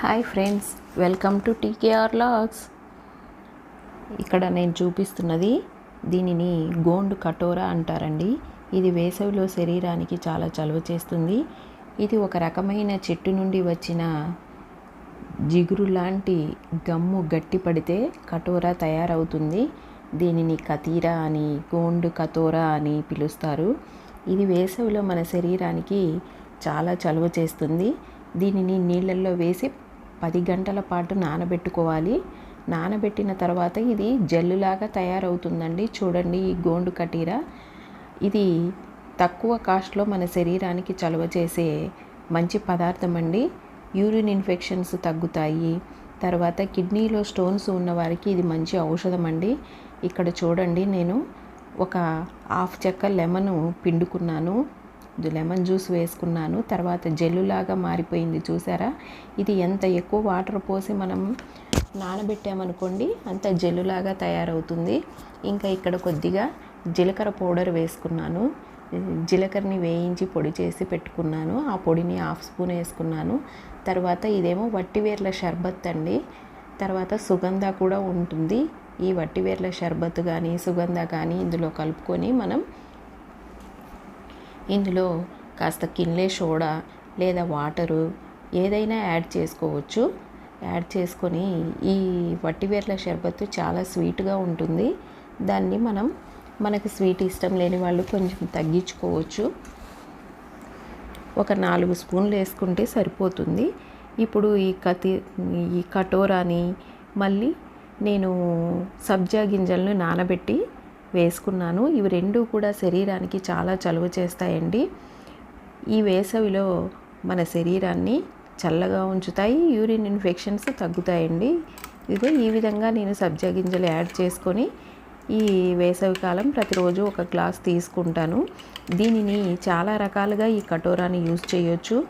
Hi friends welcome to TKR logs. ఇక్కడ నేను చూపిస్తున్నది దీనిని గోండు కటోరా అంటారండి. ఇది వేసవిలో శరీరానికి చాలా చలువ చేస్తుంది. ఇది ఒక రకమైన చెట్టు నుండి వచ్చిన జిగురు లాంటి గమ్ము గట్టి పడితే కటోరా తయారవుతుంది. దీనిని కతీరా అని గోండు కతోరా అని పిలుస్తారు. ఇది వేసవిలో మన శరీరానికి చాలా చలువ చేస్తుంది. దీనిని నీళ్ళల్లో వేసి పది గంటల పాటు నానబెట్టుకోవాలి. నానబెట్టిన తర్వాత ఇది జల్లులాగా తయారవుతుందండి. చూడండి ఈ గోండు కటీరా. ఇది తక్కువ కాస్ట్లో మన శరీరానికి చలువ చేసే మంచి పదార్థం అండి యూరిన్ ఇన్ఫెక్షన్స్ తగ్గుతాయి. తర్వాత కిడ్నీలో స్టోన్స్ ఉన్న వారికి ఇది మంచి ఔషధం అండి ఇక్కడ చూడండి నేను ఒక హాఫ్ చెక్క లెమన్ పిండుకున్నాను. లెమన్ జ్యూస్ వేసుకున్నాను. తర్వాత జెల్లులాగా మారిపోయింది చూసారా? ఇది ఎంత ఎక్కువ వాటర్ పోసి మనం నానబెట్టామనుకోండి అంత జెల్లులాగా తయారవుతుంది. ఇంకా ఇక్కడ కొద్దిగా జీలకర్ర పౌడర్ వేసుకున్నాను. జీలకర్రని వేయించి పొడి చేసి పెట్టుకున్నాను. ఆ పొడిని హాఫ్ స్పూన్ వేసుకున్నాను. తర్వాత ఇదేమో వట్టివేర్ల షర్బత్ అండి. తర్వాత సుగంధ కూడా ఉంటుంది. ఈ వట్టివేర్ల షర్బత్ కానీ సుగంధ కానీ ఇందులో కలుపుకొని మనం ఇందులో కాస్త కిన్లే సోడా లేదా వాటరు ఏదైనా యాడ్ చేసుకోవచ్చు. యాడ్ చేసుకొని ఈ వట్టివేర్ల షర్బత్తు చాలా స్వీట్గా ఉంటుంది. దాన్ని మనం మనకు స్వీట్ ఇష్టం లేని వాళ్ళు కొంచెం తగ్గించుకోవచ్చు. ఒక నాలుగు స్పూన్లు వేసుకుంటే సరిపోతుంది. ఇప్పుడు ఈ కతి ఈ కటోరాని మళ్ళీ నేను సబ్జా గింజలను నానబెట్టి వేసుకున్నాను. ఇవి రెండు కూడా శరీరానికి చాలా చలువ చేస్తాయండి. ఈ వేసవిలో మన శరీరాన్ని చల్లగా ఉంచుతాయి. యూరిన్ ఇన్ఫెక్షన్స్ తగ్గుతాయండి. ఇదిగో ఈ విధంగా నేను సబ్జా గింజలు యాడ్ చేసుకొని ఈ వేసవికాలం ప్రతిరోజు ఒక గ్లాస్ తీసుకుంటాను. దీనిని చాలా రకాలుగా ఈ కటోరాని యూజ్ చేయొచ్చు.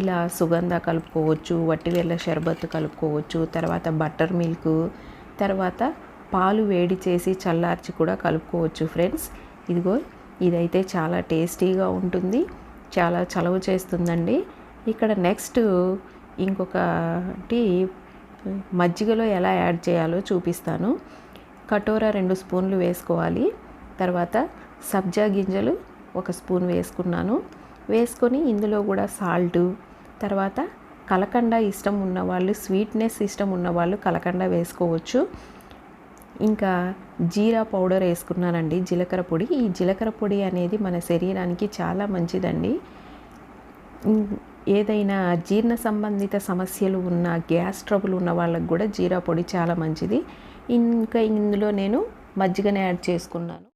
ఇలా సుగంధ కలుపుకోవచ్చు వట్టివేళ్ళ షర్బత్ కలుపుకోవచ్చు తర్వాత బటర్ మిల్క్ తర్వాత పాలు వేడి చేసి చల్లార్చి కూడా కలుపుకోవచ్చు ఫ్రెండ్స్. ఇదిగో ఇదైతే చాలా టేస్టీగా ఉంటుంది. చాలా చలవ చేస్తుందండి. ఇక్కడ నెక్స్ట్ ఇంకొకటి మజ్జిగలో ఎలా యాడ్ చేయాలో చూపిస్తాను. కటోరా రెండు స్పూన్లు వేసుకోవాలి. తర్వాత సబ్జా గింజలు ఒక స్పూన్ వేసుకున్నాను. వేసుకొని ఇందులో కూడా సాల్టు తర్వాత కలకండ ఇష్టం ఉన్నవాళ్ళు స్వీట్నెస్ ఇష్టం ఉన్నవాళ్ళు కలకండ వేసుకోవచ్చు. ఇంకా జీరా పౌడర్ వేసుకున్నానండి జీలకర్ర పొడి. ఈ జీలకర్ర పొడి అనేది మన శరీరానికి చాలా మంచిదండి. ఏదైనా జీర్ణ సంబంధిత సమస్యలు ఉన్న గ్యాస్ ట్రబుల్ ఉన్న వాళ్ళకు కూడా జీరా పొడి చాలా మంచిది. ఇంకా ఇందులో నేను మజ్జిగనే యాడ్ చేసుకున్నాను.